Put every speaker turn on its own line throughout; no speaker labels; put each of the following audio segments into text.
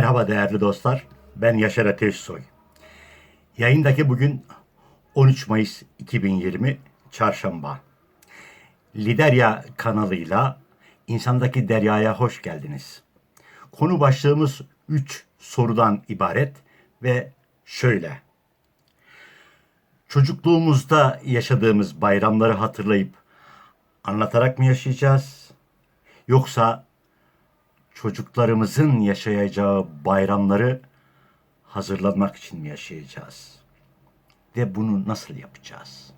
Merhaba değerli dostlar. Ben Yaşar Ateşsoy. Yayındaki bugün 13 Mayıs 2020 Çarşamba. Liderya kanalıyla insandaki deryaya hoş geldiniz. Konu başlığımız 3 sorudan ibaret ve şöyle. Çocukluğumuzda yaşadığımız bayramları hatırlayıp anlatarak mı yaşayacağız? Yoksa çocuklarımızın yaşayacağı bayramları hazırlanmak için mi yaşayacağız? Ve bunu nasıl yapacağız?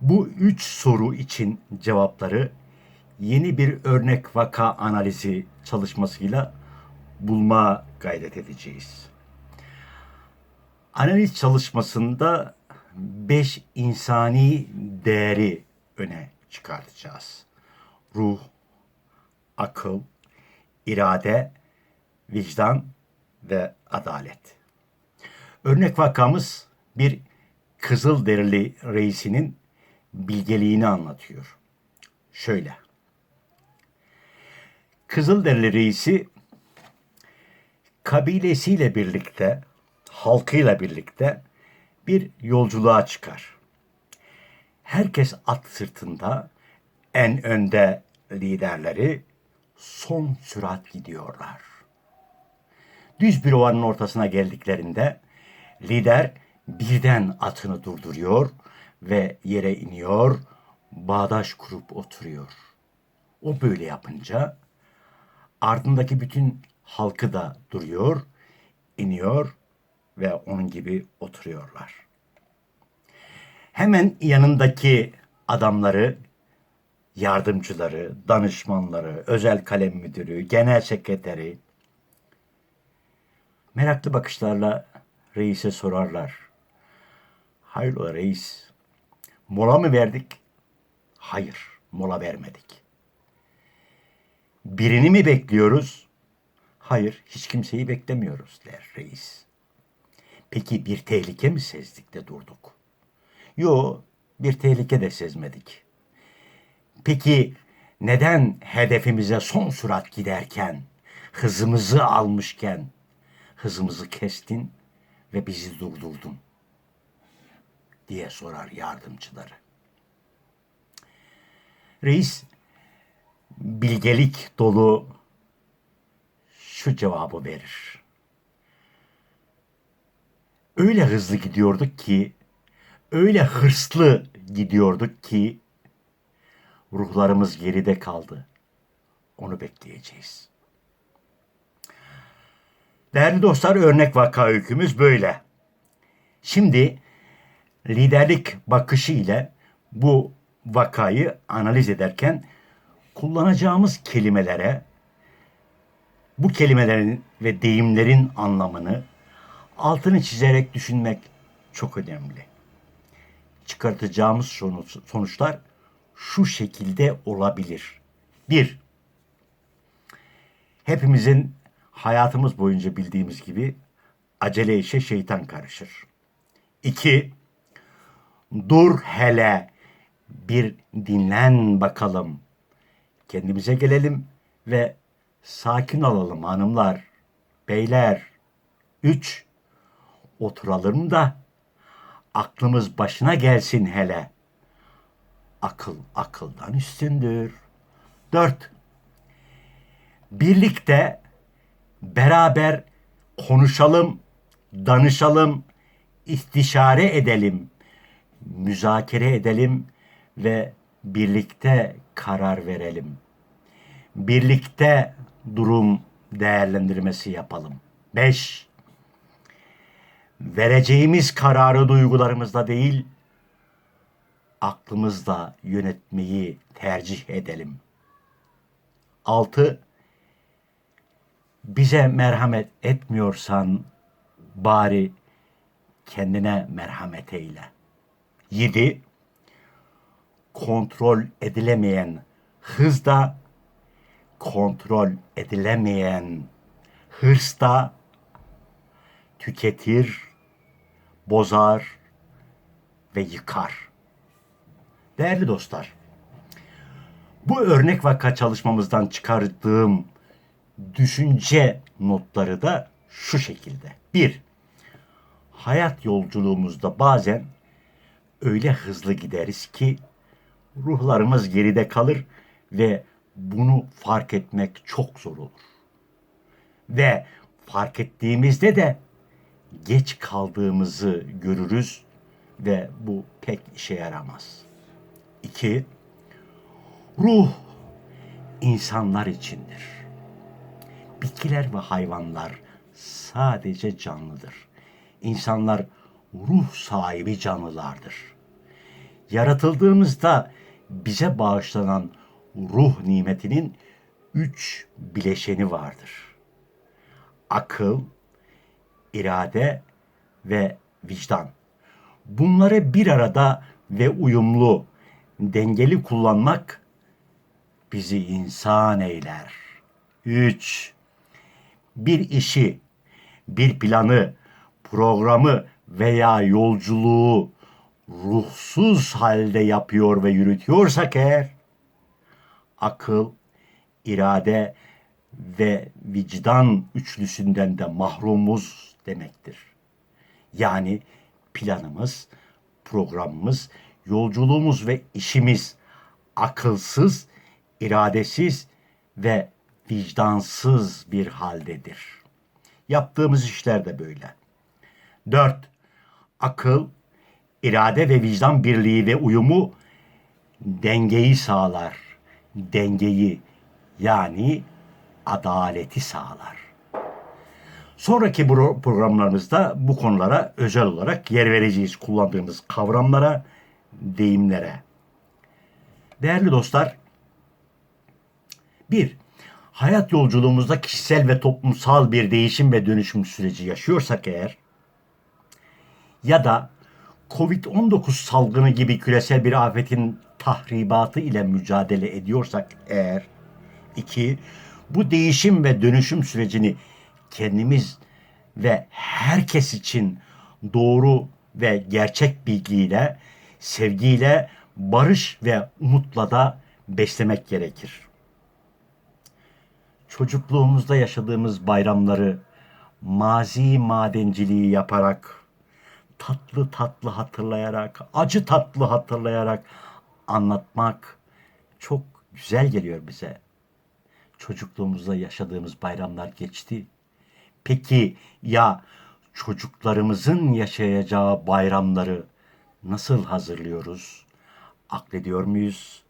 Bu üç soru için cevapları yeni bir örnek vaka analizi çalışmasıyla bulma gayret edeceğiz. Analiz çalışmasında beş insani değeri öne çıkartacağız. Ruh, akıl, irade, vicdan ve adalet. Örnek vakamız bir Kızılderili reisinin bilgeliğini anlatıyor. Şöyle. Kızılderili reisi kabilesiyle birlikte, halkıyla birlikte bir yolculuğa çıkar. Herkes at sırtında, en önde liderleri son sürat gidiyorlar. Düz bir ovanın ortasına geldiklerinde lider birden atını durduruyor ve yere iniyor, bağdaş kurup oturuyor. O böyle yapınca ardındaki bütün halkı da duruyor, iniyor ve onun gibi oturuyorlar. Hemen yanındaki adamları yardımcıları, danışmanları, özel kalem müdürü, genel sekreteri meraklı bakışlarla reise sorarlar. Hayrola reis, mola mı verdik? Hayır, mola vermedik. Birini mi bekliyoruz? Hayır, hiç kimseyi beklemiyoruz der reis. Peki bir tehlike mi sezdik de durduk? Yo, bir tehlike de sezmedik.'' Peki neden hedefimize son sürat giderken, hızımızı almışken hızımızı kestin ve bizi durdurdun? diye sorar yardımcıları. Reis bilgelik dolu şu cevabı verir. Öyle hızlı gidiyorduk ki, öyle hırslı gidiyorduk ki ruhlarımız geride kaldı. Onu bekleyeceğiz. Değerli dostlar örnek vaka öykümüz böyle. Şimdi liderlik bakışı ile bu vakayı analiz ederken kullanacağımız kelimelere bu kelimelerin ve deyimlerin anlamını altını çizerek düşünmek çok önemli. Çıkartacağımız sonuç, sonuçlar şu şekilde olabilir. Bir, hepimizin hayatımız boyunca bildiğimiz gibi acele işe şeytan karışır. İki, dur hele bir dinlen bakalım. Kendimize gelelim ve sakin olalım hanımlar, beyler. Üç, oturalım da aklımız başına gelsin hele akıl akıldan üstündür. Dört, birlikte beraber konuşalım, danışalım, istişare edelim, müzakere edelim ve birlikte karar verelim. Birlikte durum değerlendirmesi yapalım. Beş, vereceğimiz kararı duygularımızla değil, aklımızla yönetmeyi tercih edelim. 6. Bize merhamet etmiyorsan bari kendine merhamet eyle. 7. Kontrol edilemeyen hızda, kontrol edilemeyen hırsta tüketir, bozar ve yıkar. Değerli dostlar, bu örnek vaka çalışmamızdan çıkardığım düşünce notları da şu şekilde. 1. Hayat yolculuğumuzda bazen öyle hızlı gideriz ki ruhlarımız geride kalır ve bunu fark etmek çok zor olur. Ve fark ettiğimizde de geç kaldığımızı görürüz ve bu pek işe yaramaz. 2. Ruh insanlar içindir. Bitkiler ve hayvanlar sadece canlıdır. İnsanlar ruh sahibi canlılardır. Yaratıldığımızda bize bağışlanan ruh nimetinin üç bileşeni vardır. Akıl, irade ve vicdan. Bunları bir arada ve uyumlu, dengeli kullanmak bizi insan eyler. 3. Bir işi, bir planı, programı veya yolculuğu ruhsuz halde yapıyor ve yürütüyorsak eğer akıl, irade ve vicdan üçlüsünden de mahrumuz demektir. Yani planımız, programımız, yolculuğumuz ve işimiz akılsız, iradesiz ve vicdansız bir haldedir. Yaptığımız işler de böyle. 4. Akıl, irade ve vicdan birliği ve uyumu dengeyi sağlar. Dengeyi yani adaleti sağlar. Sonraki programlarımızda bu konulara özel olarak yer vereceğiz. Kullandığımız kavramlara, deyimlere. Değerli dostlar, bir, hayat yolculuğumuzda kişisel ve toplumsal bir değişim ve dönüşüm süreci yaşıyorsak eğer, ya da Covid-19 salgını gibi küresel bir afetin tahribatı ile mücadele ediyorsak eğer, iki, bu değişim ve dönüşüm sürecini kendimiz ve herkes için doğru ve gerçek bilgiyle, sevgiyle, barış ve umutla da beslemek gerekir. Çocukluğumuzda yaşadığımız bayramları mazi madenciliği yaparak, tatlı tatlı hatırlayarak, acı tatlı hatırlayarak anlatmak çok güzel geliyor bize. Çocukluğumuzda yaşadığımız bayramlar geçti. Peki ya çocuklarımızın yaşayacağı bayramları nasıl hazırlıyoruz? Aklediyor muyuz?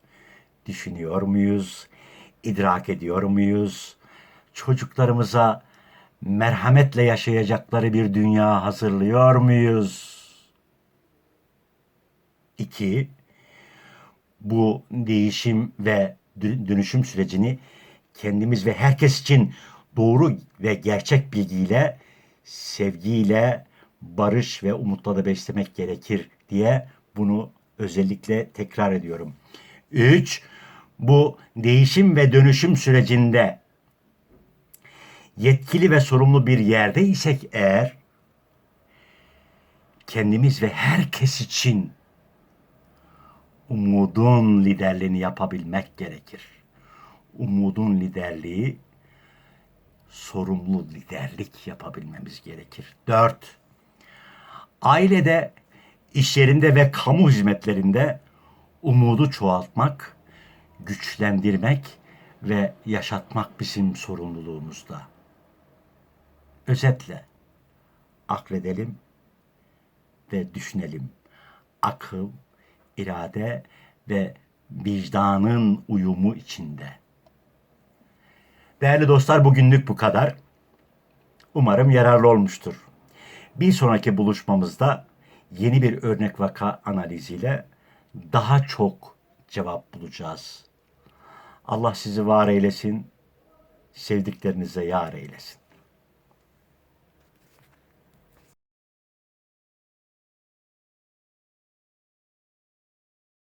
Düşünüyor muyuz? İdrak ediyor muyuz? Çocuklarımıza merhametle yaşayacakları bir dünya hazırlıyor muyuz? İki, bu değişim ve dö- dönüşüm sürecini kendimiz ve herkes için doğru ve gerçek bilgiyle, sevgiyle, barış ve umutla da beslemek gerekir diye bunu özellikle tekrar ediyorum. Üç, bu değişim ve dönüşüm sürecinde yetkili ve sorumlu bir yerde isek eğer kendimiz ve herkes için umudun liderliğini yapabilmek gerekir. Umudun liderliği sorumlu liderlik yapabilmemiz gerekir. Dört, ailede, iş yerinde ve kamu hizmetlerinde umudu çoğaltmak, güçlendirmek ve yaşatmak bizim sorumluluğumuzda. Özetle akledelim ve düşünelim. Akıl, irade ve vicdanın uyumu içinde. Değerli dostlar bugünlük bu kadar. Umarım yararlı olmuştur. Bir sonraki buluşmamızda yeni bir örnek vaka analiziyle daha çok cevap bulacağız. Allah sizi var eylesin, sevdiklerinize yar eylesin.